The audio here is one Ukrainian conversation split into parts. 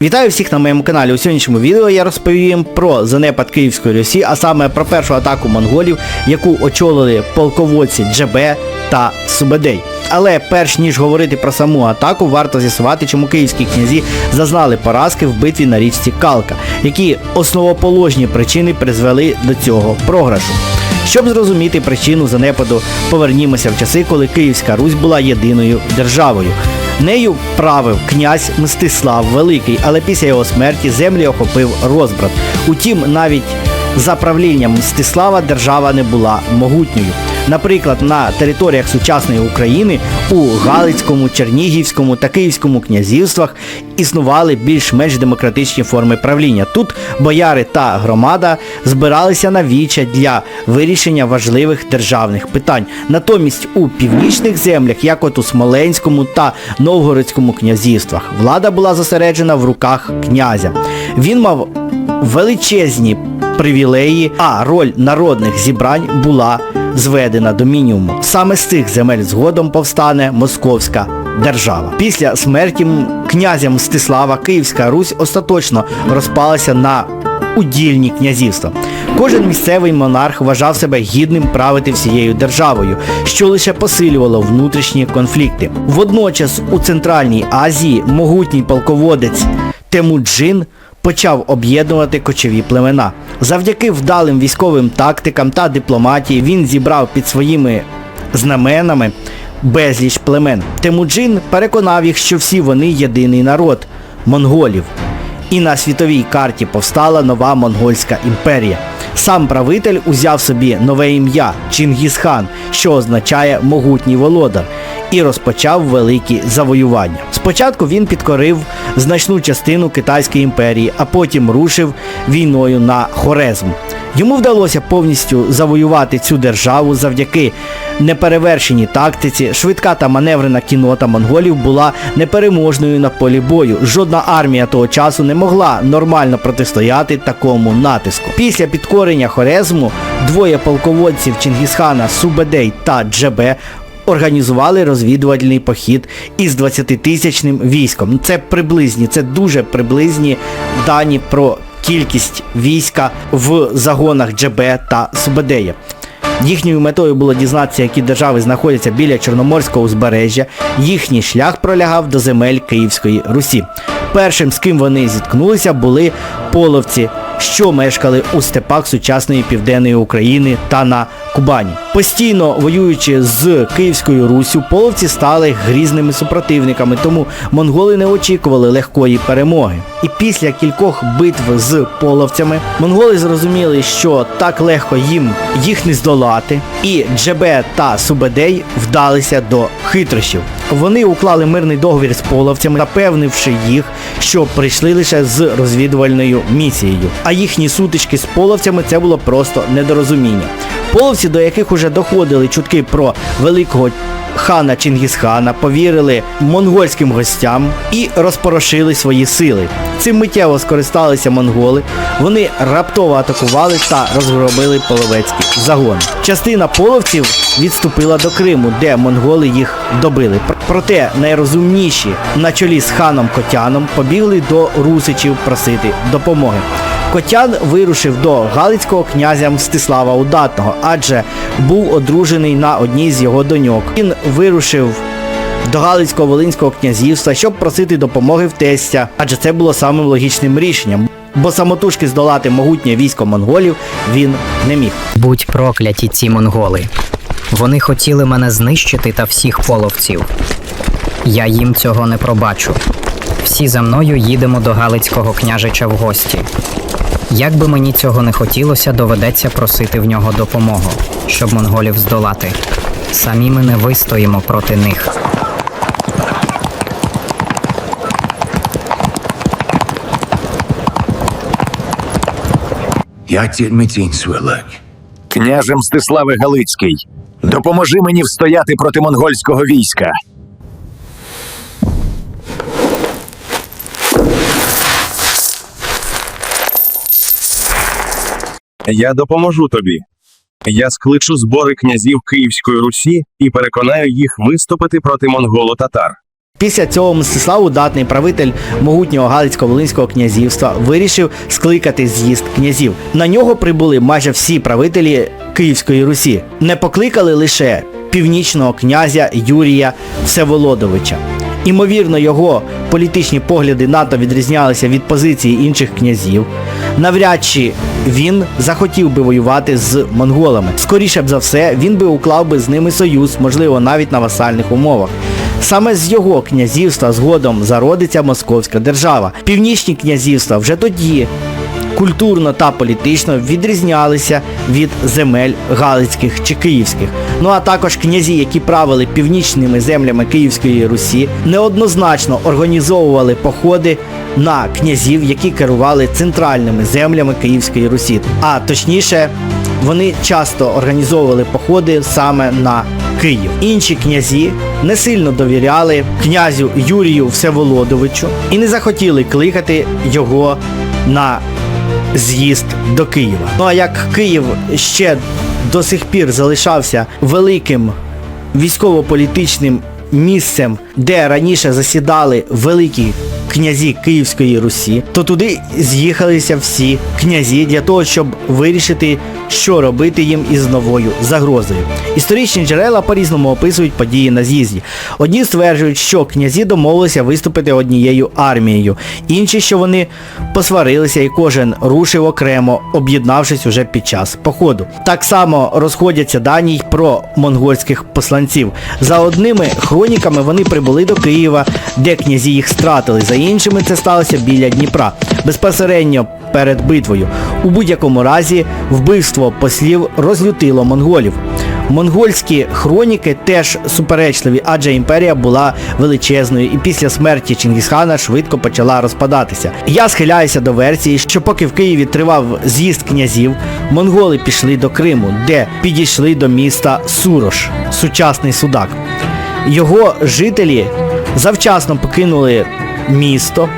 Вітаю всіх на моєму каналі. У сьогоднішньому відео я розповім про занепад Київської Русі, а саме про першу атаку монголів, яку очолили полководці Джебе та Субедей. Але перш ніж говорити про саму атаку, варто з'ясувати, чому київські князі зазнали поразки в битві на річці Калка, які основоположні причини призвели до цього програшу. Щоб зрозуміти причину занепаду, повернімося в часи, коли Київська Русь була єдиною державою. Нею правив князь Мстислав Великий, але після його смерті землі охопив розбрат. Утім, навіть за правлінням Мстислава держава не була могутньою. Наприклад, на територіях сучасної України у Галицькому, Чернігівському та Київському князівствах існували більш-менш демократичні форми правління. Тут бояри та громада збиралися на віча для вирішення важливих державних питань. Натомість у північних землях, як от у Смоленському та Новгородському князівствах, влада була зосереджена в руках князя. Він мав величезні привілеї, а роль народних зібрань була зведена до мінімуму. Саме з цих земель згодом повстане Московська держава. Після смерті князя Мстислава Київська Русь остаточно розпалася на удільні князівства. Кожен місцевий монарх вважав себе гідним правити всією державою, що лише посилювало внутрішні конфлікти. Водночас у Центральній Азії могутній полководець Темуджин почав об'єднувати кочові племена. Завдяки вдалим військовим тактикам та дипломатії він зібрав під своїми знаменами безліч племен. Темуджин переконав їх, що всі вони єдиний народ монголів. І на світовій карті повстала нова монгольська імперія. Сам правитель узяв собі нове ім'я Чингісхан, що означає могутній володар, і розпочав великі завоювання. Спочатку він підкорив значну частину Китайської імперії, а потім рушив війною на Хорезм. Йому вдалося повністю завоювати цю державу завдяки неперевершеній тактиці. Швидка та маневрена кінота монголів була непереможною на полі бою. Жодна армія того часу не могла нормально протистояти такому натиску. Після підкорення Хорезму двоє полководців Чингісхана Субедей та Джебе організували розвідувальний похід із 20-тисячним військом. Це приблизні, це дуже приблизні дані про кількість війська в загонах Джебе та Субедея. Їхньою метою було дізнатися, які держави знаходяться біля Чорноморського узбережжя. Їхній шлях пролягав до земель Київської Русі. Першим, з ким вони зіткнулися, були половці, що мешкали у степах сучасної південної України та на Кубані. Постійно воюючи з Київською Руссю, половці стали грізними супротивниками, тому монголи не очікували легкої перемоги. І після кількох битв з половцями монголи зрозуміли, що так легко їм їх не здолати, і Джебе та Субедей вдалися до хитрощів. Вони уклали мирний договір з половцями, запевнивши їх, що прийшли лише з розвідувальною місією. А їхні сутички з половцями це було просто недорозуміння. Половці, до яких уже доходили чутки про великого хана Чингісхана, повірили монгольським гостям і розпорошили свої сили. Цим миттєво скористалися монголи. Вони раптово атакували та розгромили половецькі загони. Частина половців відступила до Криму, де монголи їх добили. Проте найрозумніші на чолі з ханом Котяном побігли до русичів просити допомоги. Котян вирушив до Галицького князя Мстислава Удатного, адже був одружений на одній з його доньок. Він вирушив до Галицького Волинського князівства, щоб просити допомоги в тестя, адже це було самим логічним рішенням. Бо самотужки здолати могутнє військо монголів він не міг. Будь прокляті ці монголи. Вони хотіли мене знищити та всіх половців. Я їм цього не пробачу. Всі за мною їдемо до Галицького княжича в гості. Як би мені цього не хотілося, доведеться просити в нього допомогу, щоб монголів здолати. Самі ми не вистоїмо проти них. Свилек? Княже Мстиславе Галицький, допоможи мені встояти проти монгольського війська. Я допоможу тобі. Я скличу збори князів Київської Русі і переконаю їх виступити проти монголо-татар. Після цього Мстислав Удатний, правитель могутнього Галицько-Волинського князівства, вирішив скликати з'їзд князів. На нього прибули майже всі правителі Київської Русі. Не покликали лише північного князя Юрія Всеволодовича. Імовірно, його політичні погляди НАТО відрізнялися від позиції інших князів. Навряд чи він захотів би воювати з монголами. Скоріше б за все, він би уклав би з ними союз, можливо, навіть на васальних умовах. Саме з його князівства згодом зародиться Московська держава. Північні князівства вже тоді культурно та політично відрізнялися від земель галицьких чи київських. Ну а також князі, які правили північними землями Київської Русі, неоднозначно організовували походи на князів, які керували центральними землями Київської Русі. А точніше, вони часто організовували походи саме на Київ. Інші князі не сильно довіряли князю Юрію Всеволодовичу і не захотіли кликати його на з'їзд до Києва. Ну а як Київ ще до сих пір залишався великим військово-політичним місцем, де раніше засідали великі князі Київської Русі, то туди з'їхалися всі князі для того, щоб вирішити, що робити їм із новою загрозою. Історичні джерела по-різному описують події на з'їзді. Одні стверджують, що князі домовилися виступити однією армією, інші, що вони посварилися і кожен рушив окремо, об'єднавшись уже під час походу. Так само розходяться дані й про монгольських посланців. За одними хроніками вони прибули до Києва, де князі їх стратили. За іншими це сталося біля Дніпра, безпосередньо перед битвою. У будь-якому разі вбивство послів розлютило монголів. Монгольські хроніки теж суперечливі, адже імперія була величезною і після смерті Чингісхана швидко почала розпадатися. Я схиляюся до версії, що поки в Києві тривав з'їзд князів, монголи пішли до Криму, де підійшли до міста Сурош, сучасний Судак. Його жителі завчасно покинули місто,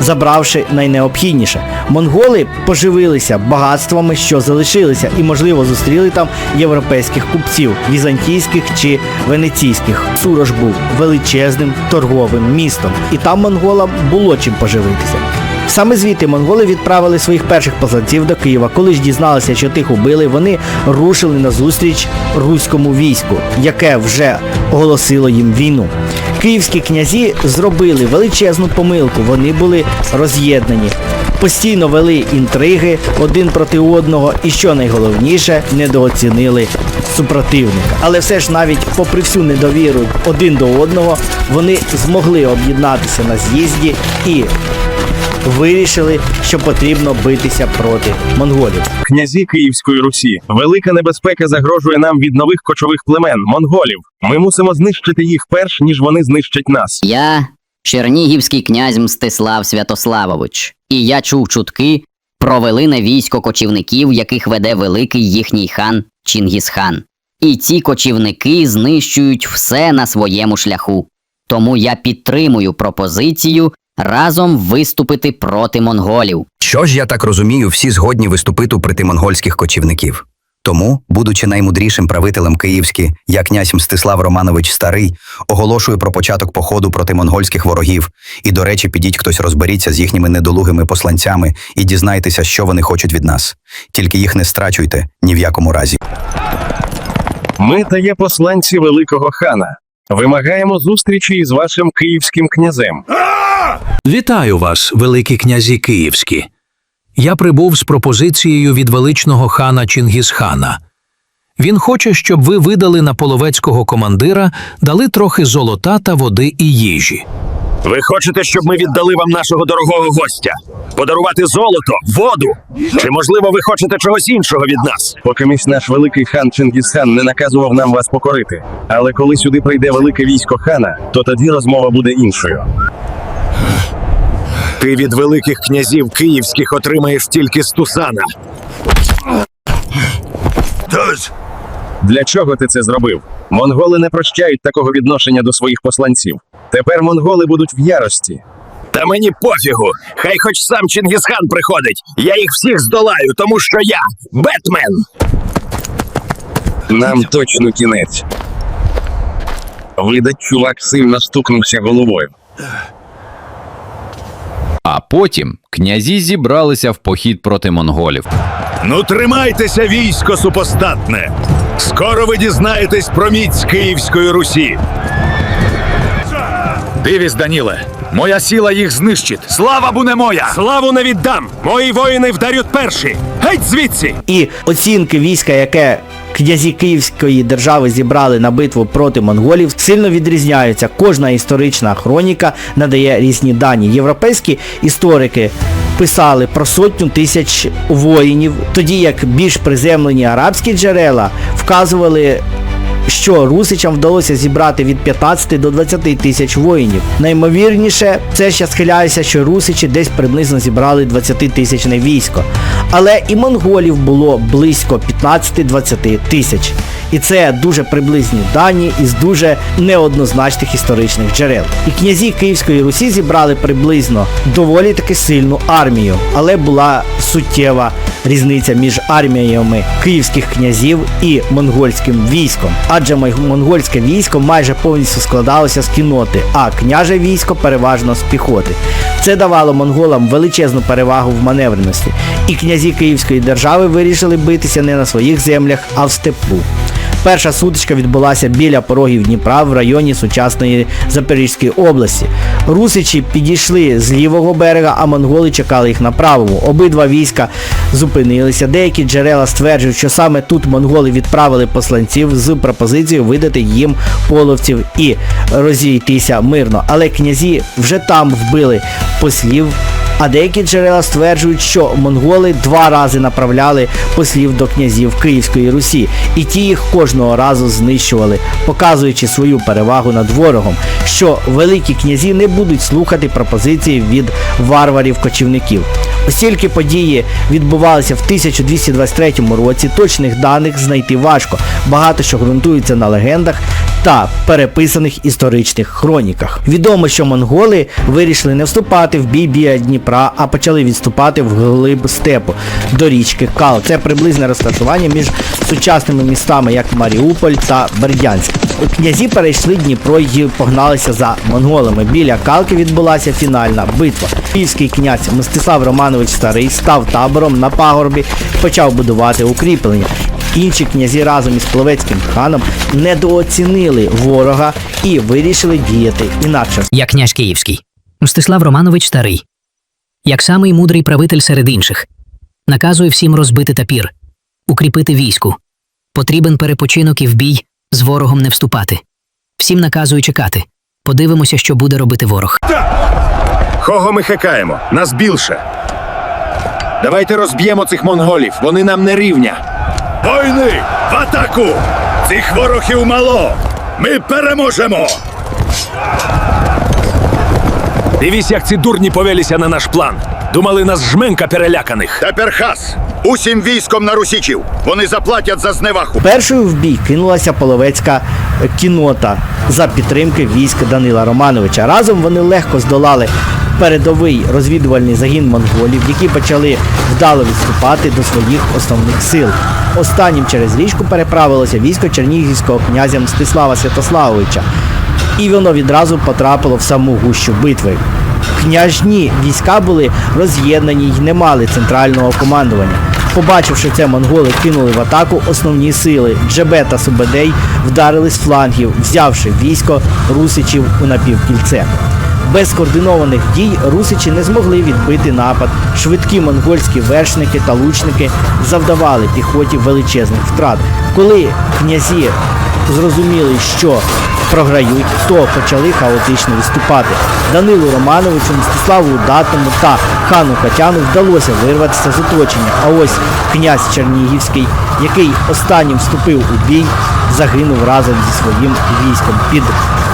забравши найнеобхідніше. Монголи поживилися багатствами, що залишилися, і, можливо, зустріли там європейських купців, візантійських чи венеційських. Сурош був величезним торговим містом, і там монголам було чим поживитися. Саме звідти монголи відправили своїх перших посланців до Києва. Коли ж дізналися, що тих убили, вони рушили на зустріч руському війську, яке вже оголосило їм війну. Київські князі зробили величезну помилку. Вони були роз'єднані, постійно вели інтриги один проти одного, і що найголовніше, недооцінили супротивника. Але все ж навіть попри всю недовіру один до одного, вони змогли об'єднатися на з'їзді і вирішили, що потрібно битися проти монголів. Князі Київської Русі. Велика небезпека загрожує нам від нових кочових племен монголів. Ми мусимо знищити їх перш ніж вони знищать нас. Я чернігівський князь Мстислав Святославович, і я чув чутки про велине військо кочівників, яких веде великий їхній хан Чингісхан. І ці кочівники знищують все на своєму шляху. Тому я підтримую пропозицію разом виступити проти монголів. Що ж я так розумію, всі згодні виступити проти монгольських кочівників. Тому, будучи наймудрішим правителем Київські, я князь Мстислав Романович Старий, оголошую про початок походу проти монгольських ворогів. І, до речі, підіть хтось розберіться з їхніми недолугими посланцями і дізнайтеся, що вони хочуть від нас. Тільки їх не страчуйте ні в якому разі. Ми та є посланці великого хана. Вимагаємо зустрічі із вашим київським князем. Вітаю вас, великі князі київські. Я прибув з пропозицією від величного хана Чингісхана. Він хоче, щоб ви видали на половецького командира, дали трохи золота та води і їжі. Ви хочете, щоб ми віддали вам нашого дорогого гостя? Подарувати золото, воду? Чи можливо ви хочете чогось іншого від нас? Поки місь наш великий хан Чингісхан не наказував нам вас покорити. Але коли сюди прийде велике військо хана, то тоді розмова буде іншою. Ти від великих князів київських отримаєш тільки стусана. Тож, Для чого ти це зробив? Монголи не прощають такого відношення до своїх посланців. Тепер монголи будуть в ярості. та мені пофігу. Хай хоч сам Чингісхан приходить. Я їх всіх здолаю, тому що я Бетмен. Нам точно кінець. Видать, чувак сильно стукнувся головою. А потім князі зібралися в похід проти монголів. Ну тримайтеся, військо супостатне! Скоро ви дізнаєтесь про міць Київської Русі. Дивісь, Даніле, моя сіла їх знищить. Слава буде моя! Славу не віддам! Мої воїни вдарять перші! Геть звідси! І оцінки війська, яке князі Київської держави зібрали на битву проти монголів, сильно відрізняються. Кожна історична хроніка надає різні дані. Європейські історики писали про сотню тисяч воїнів, тоді як більш приземлені арабські джерела вказували що русичам вдалося зібрати від 15 до 20 тисяч воїнів. Наймовірніше, це ще схиляється, що русичі десь приблизно зібрали 20 тисячне військо. Але і монголів було близько 15-20 тисяч. І це дуже приблизні дані із дуже неоднозначних історичних джерел. І князі Київської Русі зібрали приблизно доволі таки сильну армію, але була суттєва різниця між арміями київських князів і монгольським військом. Адже монгольське військо майже повністю складалося з кінноти, а княже військо переважно з піхоти. Це давало монголам величезну перевагу в маневреності, і князі Київської держави вирішили битися не на своїх землях, а в степу. Перша сутичка відбулася біля порогів Дніпра в районі сучасної Запорізької області. Русичі підійшли з лівого берега, а монголи чекали їх на правому. Обидва війська зупинилися. Деякі джерела стверджують, що саме тут монголи відправили посланців з пропозицією видати їм половців і розійтися мирно. Але князі вже там вбили послів. А деякі джерела стверджують, що монголи два рази направляли послів до князів Київської Русі, і ті їх кожного разу знищували, показуючи свою перевагу над ворогом, що великі князі не будуть слухати пропозиції від варварів-кочівників. Оскільки події відбувалися в 1223 році, точних даних знайти важко. Багато що ґрунтується на легендах та переписаних історичних хроніках. Відомо, що монголи вирішили не вступати в бій біля Дніпра, а почали відступати в глиб степу до річки Кал. Це приблизне розташування між сучасними містами, як Маріуполь та Бердянськ. Князі перейшли Дніпро і погналися за монголами. Біля Калки відбулася фінальна битва. Київський князь Мстислав Романович Старий став табором на пагорбі, почав будувати укріплення. Інші князі разом із Пловецьким ханом недооцінили ворога і вирішили діяти інакше. Я князь Київський. Мстислав Романович Старий. Як самий мудрий правитель серед інших. Наказує всім розбити тапір, укріпити війську. Потрібен перепочинок і в бій з ворогом не вступати. Всім наказую чекати. Подивимося, що буде робити ворог. Кого ми хекаємо? Нас більше. Давайте розб'ємо цих монголів, вони нам не рівня. Войни! В атаку! Цих ворогів мало! Ми переможемо! Дивись, як ці дурні повелися на наш план. Думали нас жменка переляканих. Тепер хас! Усім військом на русічів! Вони заплатять за зневаху! Першою в бій кинулася половецька кінота за підтримки військ Данила Романовича. Разом вони легко здолали передовий розвідувальний загін монголів, які почали вдало відступати до своїх основних сил. Останнім через річку переправилося військо чернігівського князя Мстислава Святославовича, і воно відразу потрапило в саму гущу битви. Княжні війська були роз'єднані й не мали центрального командування. Побачивши це, монголи кинули в атаку основні сили. Джебе та Субедей вдарили з флангів, взявши військо русичів у напівкільце. Без координованих дій русичі не змогли відбити напад. Швидкі монгольські вершники та лучники завдавали піхоті величезних втрат. Коли князі зрозуміли, що програють, то почали хаотично відступати. Данилу Романовичу, Мстиславу Удатному та хану Катяну вдалося вирватися з оточення. А ось князь Чернігівський, який останнім вступив у бій, загинув разом зі своїм військом під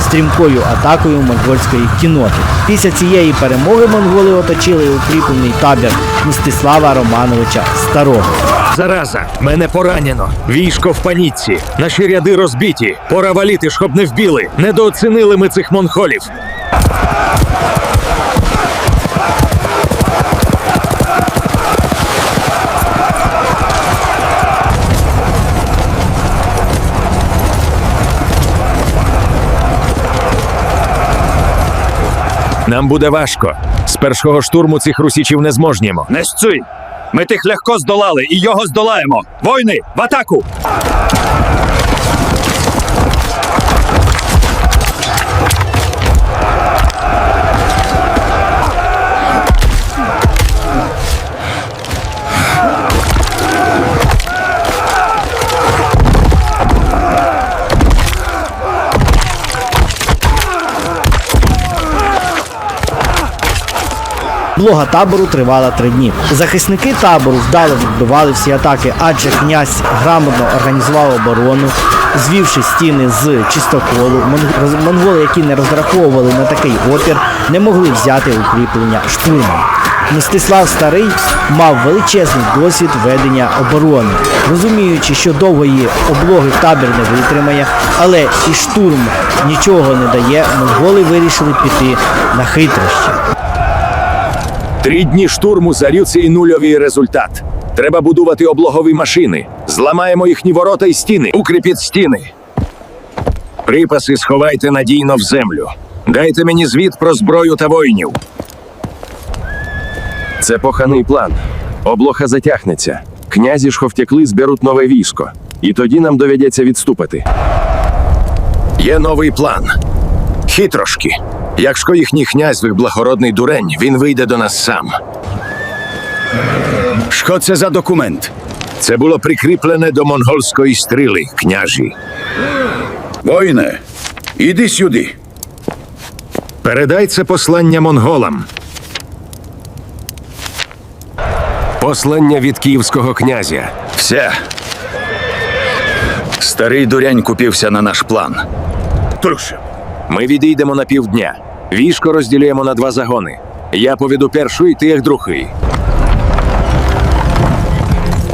стрімкою атакою монгольської кіноти. Після цієї перемоги монголи оточили укріплений табір Мстислава Романовича Старого. Зараза, мене поранено. Військо в паніці. Наші ряди розбиті. Пора валіти, щоб не вбіли. Недооцінили ми цих монголів. Нам буде важко. З першого штурму цих русічів не зможнімо. Не сцуй! Ми тих легко здолали і його здолаємо! Войни! В атаку! Блога табору тривала три дні. Захисники табору вдало відбивали всі атаки, адже князь грамотно організував оборону, звівши стіни з чистоколу. Монголи, які не розраховували на такий опір, не могли взяти укріплення штурмом. Мстислав Старий мав величезний досвід ведення оборони, розуміючи, що довгої облоги табір не витримає, але і штурм нічого не дає. Монголи вирішили піти на хитрощі. Три дні штурму зарюці і нульовий результат. Треба будувати облогові машини. Зламаємо їхні ворота і стіни. Укріпіть стіни. Припаси сховайте надійно в землю. Дайте мені звіт про зброю та воїнів. Це поханий план. Облоха затягнеться. Князі ж втекли, зберуть нове військо. І тоді нам доведеться відступити. Є новий план. Хитрошки. Якщо їхній князь ви благородний дурень, він вийде до нас сам. Що це за документ? Це було прикріплене до монгольської стріли, княжі. Воїне, іди сюди. Передай це послання монголам. Послання від київського князя. Все. Старий дурянь купився на наш план. Труш. Ми відійдемо на півдня. Військо розділюємо на два загони. Я поведу перший, ти як другий.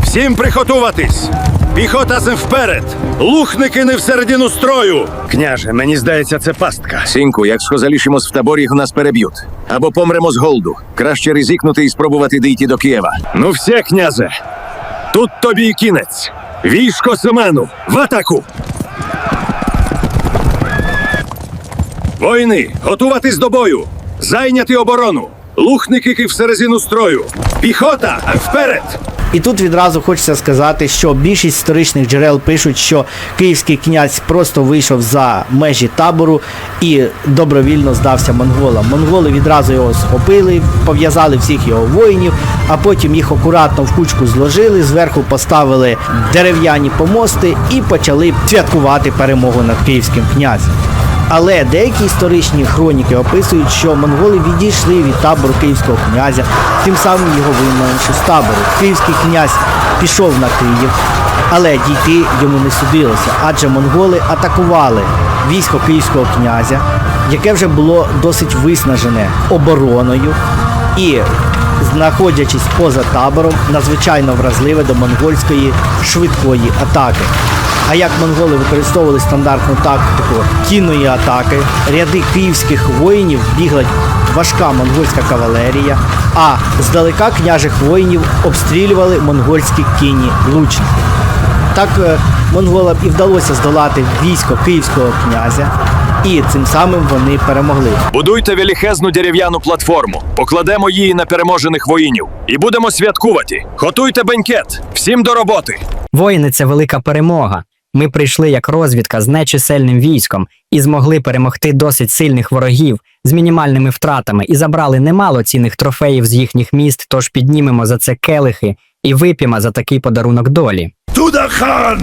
Всім приготуватись! Піхота вперед! Лухники не всередину строю! Княже, мені здається, це пастка. Синку, якщо залишимось в таборі, їх нас переб'ють. Або помремо з голоду. Краще ризикнути і спробувати дійти до Києва. Ну все, князе! Тут тобі і кінець! Військо Семену! В атаку! Воїни, готуватись до бою! Зайняти оборону! Лухники ки всередину строю! Піхота! Вперед! І тут відразу хочеться сказати, що більшість історичних джерел пишуть, що київський князь просто вийшов за межі табору і добровільно здався монголам. Монголи відразу його схопили, пов'язали всіх його воїнів, а потім їх акуратно в кучку зложили, зверху поставили дерев'яні помости і почали святкувати перемогу над київським князем. Але деякі історичні хроніки описують, що монголи відійшли від табору київського князя, тим самим його виманивши з табору. Київський князь пішов на Київ, але дійти йому не судилося, адже монголи атакували військо київського князя, яке вже було досить виснажене обороною і, знаходячись поза табором, надзвичайно вразливе до монгольської швидкої атаки. А як монголи використовували стандартну тактику кінної атаки, ряди київських воїнів бігла важка монгольська кавалерія, а здалека княжих воїнів обстрілювали монгольські кінні лучники. Так е, монголам і вдалося здолати військо київського князя, і цим самим вони перемогли. Будуйте величезну дерев'яну платформу, покладемо її на переможених воїнів і будемо святкувати. Готуйте бенкет. Всім до роботи. Воїни це велика перемога. Ми прийшли як розвідка з нечисельним військом і змогли перемогти досить сильних ворогів з мінімальними втратами і забрали немало цінних трофеїв з їхніх міст, тож піднімемо за це келихи і вип'ємо за такий подарунок долі. Туда хан!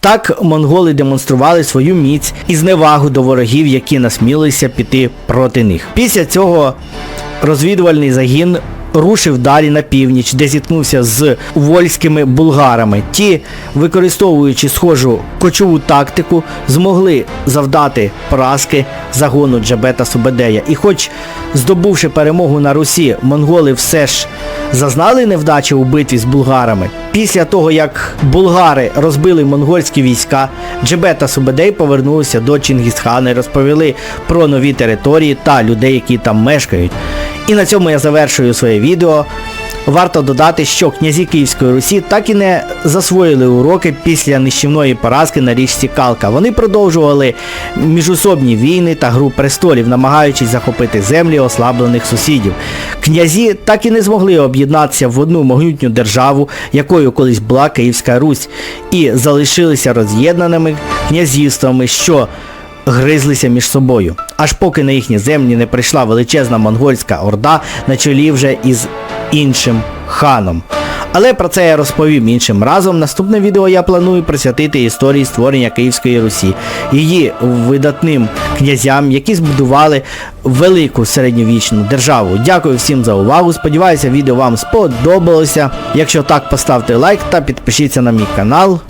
Так монголи демонстрували свою міць і зневагу до ворогів, які насмілилися піти проти них. Після цього розвідувальний загін рушив далі на північ, де зіткнувся з вольськими булгарами. Ті, використовуючи схожу кочову тактику, змогли завдати поразки загону Джабета Субедея. І хоч здобувши перемогу на Русі, монголи все ж зазнали невдачі у битві з булгарами. Після того, як булгари розбили монгольські війська, Джебет та Субедей повернулися до Чингісхана і розповіли про нові території та людей, які там мешкають. І на цьому я завершую своє відео. Варто додати, що князі Київської Русі так і не засвоїли уроки після нищівної поразки на річці Калка. Вони продовжували міжусобні війни та гру престолів, намагаючись захопити землі ослаблених сусідів. Князі так і не змогли об'єднатися в одну могутню державу, якою колись була Київська Русь, і залишилися роз'єднаними князівствами, що гризлися між собою. Аж поки на їхні землі не прийшла величезна монгольська орда на чолі вже із іншим ханом. Але про це я розповім іншим разом. Наступне відео я планую присвятити історії створення Київської Русі, її видатним князям, які збудували велику середньовічну державу. Дякую всім за увагу. Сподіваюся, відео вам сподобалося. Якщо так, поставте лайк та підпишіться на мій канал.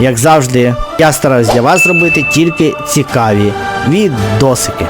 Як завжди, я стараюсь для вас зробити тільки цікаві відосики.